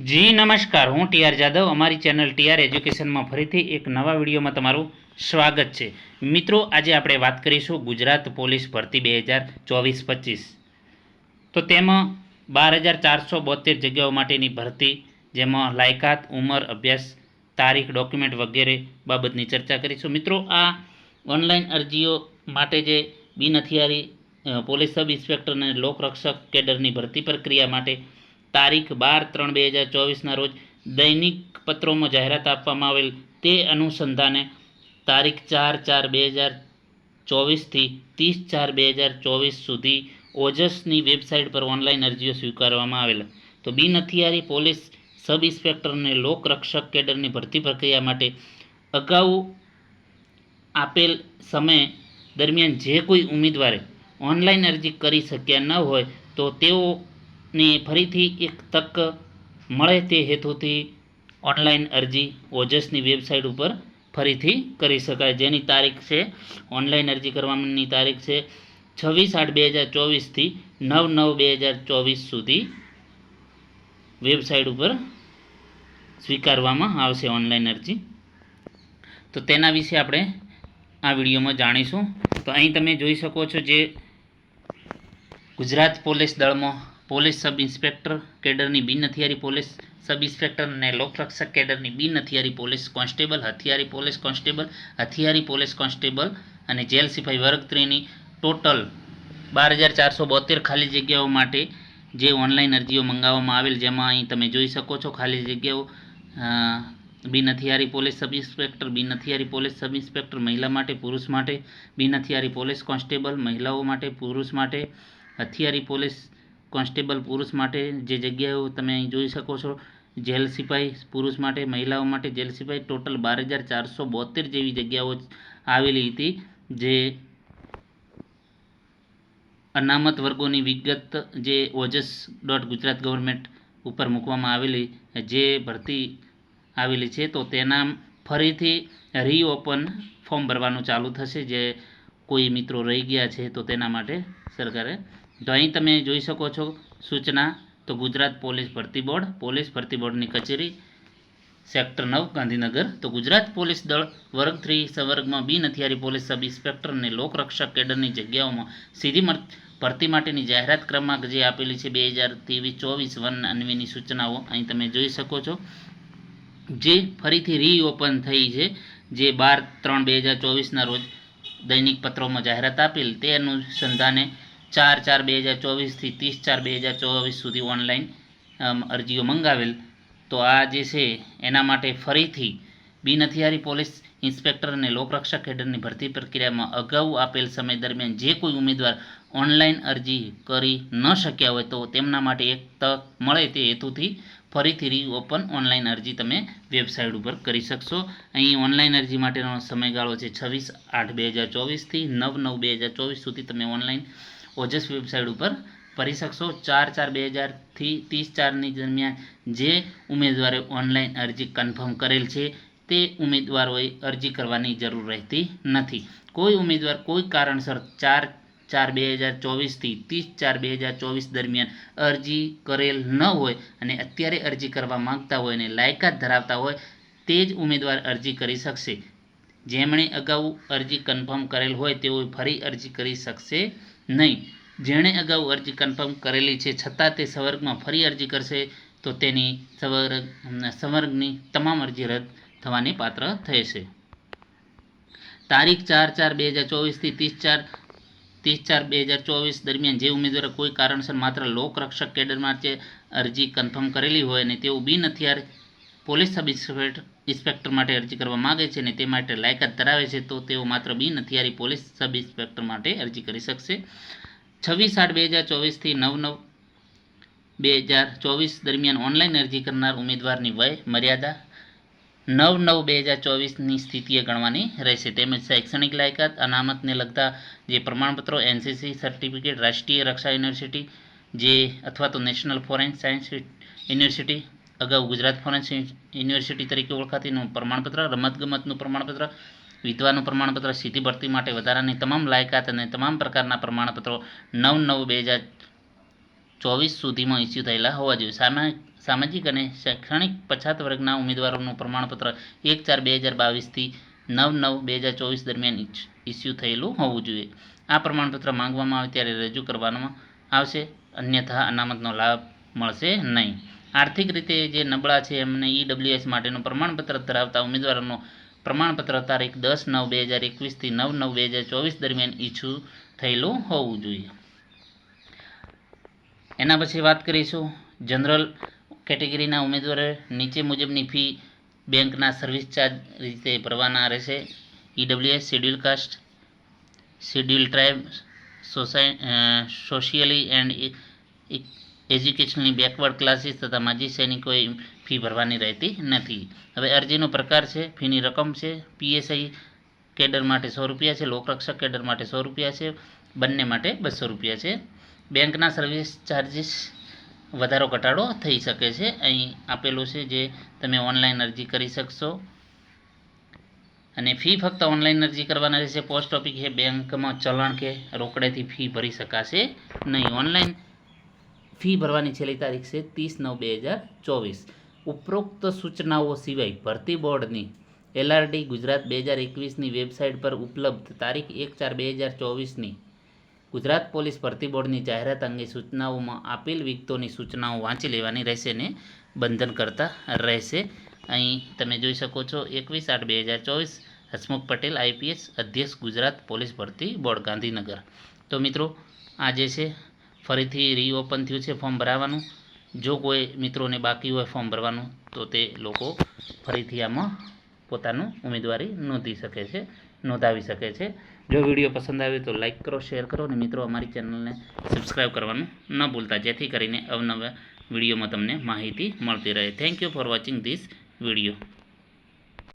જી, નમસ્કાર. હું ટીઆર જાદવ. અમારી ચેનલ ટીઆર એજ્યુકેશનમાં ફરીથી એક નવા વિડીયોમાં તમારું સ્વાગત છે. મિત્રો, આજે આપણે વાત કરીશું ગુજરાત પોલીસ ભરતી બે હજાર ચોવીસ પચીસ. તો તેમાં બાર હજાર ચારસો બોતેર જગ્યાઓ માટેની ભરતી, જેમાં લાયકાત, ઉંમર, અભ્યાસ, તારીખ, ડોક્યુમેન્ટ વગેરે બાબતની ચર્ચા કરીશું. મિત્રો, આ ઓનલાઈન અરજીઓ માટે જે બિન હથિયારી પોલીસ સબ ઇન્સ્પેક્ટર અને લોકરક્ષક કેડરની ભરતી પ્રક્રિયા માટે તારીખ બાર ત્રણ બે હજાર ચોવીસના રોજ દૈનિક પત્રોમાં જાહેરાત આપવામાં આવેલ તે અનુસંધાને તારીખ ચાર ચાર બે હજાર ચોવીસથી ત્રીસ ચાર બે હજાર ચોવીસ સુધી ઓજસની વેબસાઇટ પર ઓનલાઈન અરજીઓ સ્વીકારવામાં આવેલ. તો બિન હથિયારી પોલીસ સબ ઇન્સ્પેક્ટર અને લોકરક્ષક કેડરની ભરતી પ્રક્રિયા માટે અગાઉ આપેલ સમય દરમિયાન જે કોઈ ઉમેદવારે ઓનલાઈન અરજી કરી શક્યા ન હોય તો તેઓને ફરીથી એક તક મળે તે હેતુથી ઓનલાઈન અરજી ઓજસની વેબસાઇટ ઉપર ફરીથી કરી શકાય. જેની તારીખ છે, ઓનલાઈન અરજી કરવાની તારીખ છે, છવ્વીસ આઠ બે હજાર ચોવીસથી નવ નવ બે હજાર ચોવીસ સુધી વેબસાઇટ ઉપર સ્વીકારવામાં આવશે ઓનલાઈન અરજી. તો તેના વિશે આપણે આ વિડીયોમાં જાણીશું. તો અહીં તમે જોઈ શકો છો જે ગુજરાત પોલીસ દળમાં પોલીસ સબ ઇન્સ્પેક્ટર કેડરની બિન હથિયારી પોલીસ સબ ઇન્સ્પેક્ટર અને લોકરક્ષક કેડરની બિન હથિયારી પોલીસ કોન્સ્ટેબલ, હથિયારી પોલીસ કોન્સ્ટેબલ, હથિયારી પોલીસ કોન્સ્ટેબલ અને જેલ સિપાઈ વર્ગ ત્રીની ટોટલ બાર હજાર ચારસો બોતેર ખાલી જગ્યાઓ માટે જે ઓનલાઈન અરજીઓ મંગાવવામાં આવેલ, જેમાં અહીં તમે જોઈ શકો છો ખાલી જગ્યાઓ બિન હથિયારી પોલીસ સબ ઇન્સ્પેક્ટર, બિન હથિયારી પોલીસ સબ ઇન્સ્પેક્ટર, મહિલા માટે, પુરુષ માટે, બિન હથિયારી પોલીસ કોન્સ્ટેબલ, મહિલાઓ માટે, પુરુષ માટે, હથિયારી પોલીસ કોન્સ્ટેબલ પુરુષ માટે જે જગ્યાઓ તમે અહીં જોઈ શકો છો, જેલ સિપાઈ પુરુષ માટે, મહિલાઓ માટે જેલ સિપાઈ ટોટલ બાર હજાર ચારસો બોતેર જેવી જગ્યાઓ આવેલી હતી, જે અનામત વર્ગોની વિગત જે ઓજસ ડોટ ગુજરાત ગવર્મેન્ટ ઉપર મૂકવામાં આવેલી, જે ભરતી આવેલી છે, તો તેના ફરીથી રીઓપન ફોર્મ ભરવાનું ચાલુ થશે, જે કોઈ મિત્રો રહી ગયા છે તો તેના માટે સરકારે. તો અહીં તમે જોઈ શકો છો સૂચના, તો ગુજરાત પોલીસ ભરતી બોર્ડ, પોલીસ ભરતી બોર્ડની કચેરી, સેક્ટર નવ, ગાંધીનગર. તો ગુજરાત પોલીસ દળ, વર્ગ થ્રી, સવર્ગમાં બિન હથિયારી પોલીસ સબ ઇન્સ્પેક્ટર અને લોકરક્ષક કેડરની જગ્યાઓમાં સીધી ભરતી માટેની જાહેરાત ક્રમાંક જે આપેલી છે બે હજાર ત્રેવીસ, ચોવીસ, વન અન્વેની સૂચનાઓ અહીં તમે જોઈ શકો છો. જે ફરીથી રીઓપન થઈ છે, જે બાર ત્રણ બે હજાર ચોવીસના રોજ દૈનિક પત્રોમાં જાહેરાત આપેલ તે અનુસંધાને ચાર ચાર બે હજાર ચોવીસથી ત્રીસ ચાર બે હજાર ચોવીસ સુધી ઓનલાઈન અરજીઓ મંગાવેલ. તો આ જે છે, એના માટે ફરીથી બિન હથિયારી પોલીસ ઇન્સ્પેક્ટર અને લોકરક્ષક હેડરની ભરતી પ્રક્રિયામાં અગાઉ આપેલ સમય દરમિયાન જે કોઈ ઉમેદવાર ઓનલાઈન અરજી કરી ન શક્યા હોય તો તેમના માટે એક તક મળે તે હેતુથી ફરીથી રીઓપન ઓનલાઈન અરજી તમે વેબસાઇટ ઉપર કરી શકશો. અહીં ઓનલાઈન અરજી માટેનો સમયગાળો છે છવ્વીસ આઠ બે હજાર ચોવીસથી નવ નવ બે હજાર ચોવીસ સુધી તમે ઓનલાઈન ઓજસ વેબસાઇટ ઉપર ભરી શકશો. ચાર ચાર બે હજારથી ત્રીસ ચારની દરમિયાન જે ઉમેદવારે ઓનલાઈન અરજી કન્ફર્મ કરેલ છે તે ઉમેદવારોએ અરજી કરવાની જરૂર રહેતી નથી. કોઈ ઉમેદવાર કોઈ કારણસર ચાર ચાર બે હજાર ચોવીસથી ત્રીસ ચાર બે હજાર ચોવીસ દરમિયાન અરજી કરેલ ન હોય અને અત્યારે અરજી કરવા માંગતા હોય અને લાયકાત ધરાવતા હોય તે જ ઉમેદવાર અરજી કરી શકશે. જેમણે અગાઉ અરજી કન્ફર્મ કરેલ હોય તેઓ ફરી અરજી કરી શકશે નહીં. જેણે અગાઉ અરજી કન્ફર્મ કરેલી છે છતાં તે સંવર્ગમાં ફરી અરજી કરશે તો તેની સંવર્ગ સંવર્ગની તમામ અરજી રદ થવાની પાત્ર થશે તારીખ ચાર ચાર બે હજાર ચોવીસથી ત્રીસ ચાર ત્રીસ ચાર બે હજાર ચોવીસ દરમિયાન જે ઉમેદવારો કોઈ કારણસર માત્ર લોકરક્ષક કેડરમાં જે અરજી કન્ફર્મ કરેલી હોય અને તેઓ બિન હથિયાર પોલીસ સબ ઇન્સ્પેક્ટર ઇન્સ્પેક્ટર માટે અરજી કરવા માગે છે અને તે માટે લાયકાત ધરાવે છે, તો તેઓ માત્ર બિન હથિયારી પોલીસ સબ ઇન્સ્પેક્ટર માટે અરજી કરી શકશે. છવ્વીસ આઠ બે હજાર ચોવીસથી નવ નવ બે હજાર ચોવીસ દરમિયાન ઓનલાઈન અરજી કરનાર ઉમેદવારની વય, મર્યાદા નવ નવ બે હજાર ચોવીસની સ્થિતિએ ગણવાની રહેશે. તેમજ શૈક્ષણિક લાયકાત, અનામતને લગતા જે પ્રમાણપત્રો, એનસીસી સર્ટિફિકેટ, રાષ્ટ્રીય રક્ષા યુનિવર્સિટી, જે અથવા તો નેશનલ ફોરેન સાયન્સ યુનિવર્સિટી, અગાઉ ગુજરાત ફોરેન્સ યુનિવર્સિટી તરીકે ઓળખાતીનું પ્રમાણપત્ર, રમતગમતનું પ્રમાણપત્ર, વિધવાનું પ્રમાણપત્ર સીધી ભરતી માટે વધારાની તમામ લાયકાત અને તમામ પ્રકારના પ્રમાણપત્રો નવ નવ બે હજાર ચોવીસ સુધીમાં ઇસ્યુ થયેલા હોવા જોઈએ. સામાયિક સામાજિક અને શૈક્ષણિક પછાત વર્ગના ઉમેદવારોનું પ્રમાણપત્ર એક ચાર બે હજાર બાવીસથી નવ નવ બે હજાર ચોવીસ દરમિયાન ઇસ્યુ થયેલું હોવું જોઈએ. આ પ્રમાણપત્ર માંગવામાં આવે ત્યારે રજૂ કરવામાં આવશે. અન્યથા અનામતનો લાભ મળશે નહીં. આર્થિક રીતે જે નબળા છે એમને ઈડબ્લ્યુએસ માટેનું પ્રમાણપત્ર ધરાવતા ઉમેદવારોનું પ્રમાણપત્ર તારીખ દસ નવ બે હજાર એકવીસથી નવ નવ બે હજાર ચોવીસ દરમિયાન ઇસ્યુ થયેલું હોવું જોઈએ. એના પછી વાત કરીશું જનરલ કેટેગરીના ઉમેદવારો નીચે મુજબની ફી બેંકના સર્વિસ ચાર્જ રીતે ભરવાના રહેશે. EWS, schedule caste, schedule tribe, socio socially and એજ્યુકેશનની backward classes તથા માજી સૈનિકોએ ફી ભરવાની રહેતી નથી. હવે અરજીનો પ્રકાર છે, ફીની રકમ છે, પીએસઆઈ કેડર માટે સો રૂપિયા છે, લોકરક્ષક કેડર માટે સો રૂપિયા છે, બંને માટે બસો રૂપિયા છે. બેંકના સર્વિસ ચાર્જિસ વધારો ઘટાડો થઈ શકે છે. અહીં આપેલું છે જે તમે ઓનલાઈન અરજી કરી શકશો. અને ફી ફક્ત ઓનલાઈન અરજી કરવાના રહેશે. પોસ્ટ ઓફિસ કે બેંકમાં ચલણ કે રોકડેથી ફી ભરી શકાશે નહીં. ઓનલાઈન ફી ભરવાની છેલ્લી તારીખ છે ત્રીસ નવ બે હજાર ચોવીસ. ઉપરોક્ત સૂચનાઓ સિવાય ભરતી બોર્ડની એલઆરડી ગુજરાત બે હજાર એકવીસની વેબસાઇટ પર ઉપલબ્ધ. તારીખ એક ચાર બે હજાર ચોવીસની ગુજરાત પોલીસ ભરતી બોર્ડની જાહેરાત અંગે સૂચનાઓમાં આપેલ વિગતોની સૂચનાઓ વાંચી લેવાની રહેશે ને બંધન કરતા રહેશે. અહીં તમે જોઈ શકો છો, એકવીસ આઠ બે હજાર ચોવીસ, હસમુખ પટેલ, આઈપીએસ અધ્યક્ષ, ગુજરાત પોલીસ ભરતી બોર્ડ, ગાંધીનગર. તો મિત્રો, આ જે છે, ફરીથી રીઓપન થયું છે ફોર્મ ભરાવાનું. જો કોઈ મિત્રોને બાકી હોય ફોર્મ ભરવાનું, તો તે લોકો ફરીથી આમાં પોતાનું ઉમેદવારી નોંધી શકે છે. નોંધાવી શકે છે. જો વીડિયો પસંદ આવે તો લાઈક કરો, શેર કરો અને મિત્રો અમારી ચેનલને સબસ્ક્રાઈબ કરવાનું ન ભૂલતા. જેથી કરીને અવનવા વિડીયોમાં તમને માહિતી મળતી રહે. Thank you for watching this video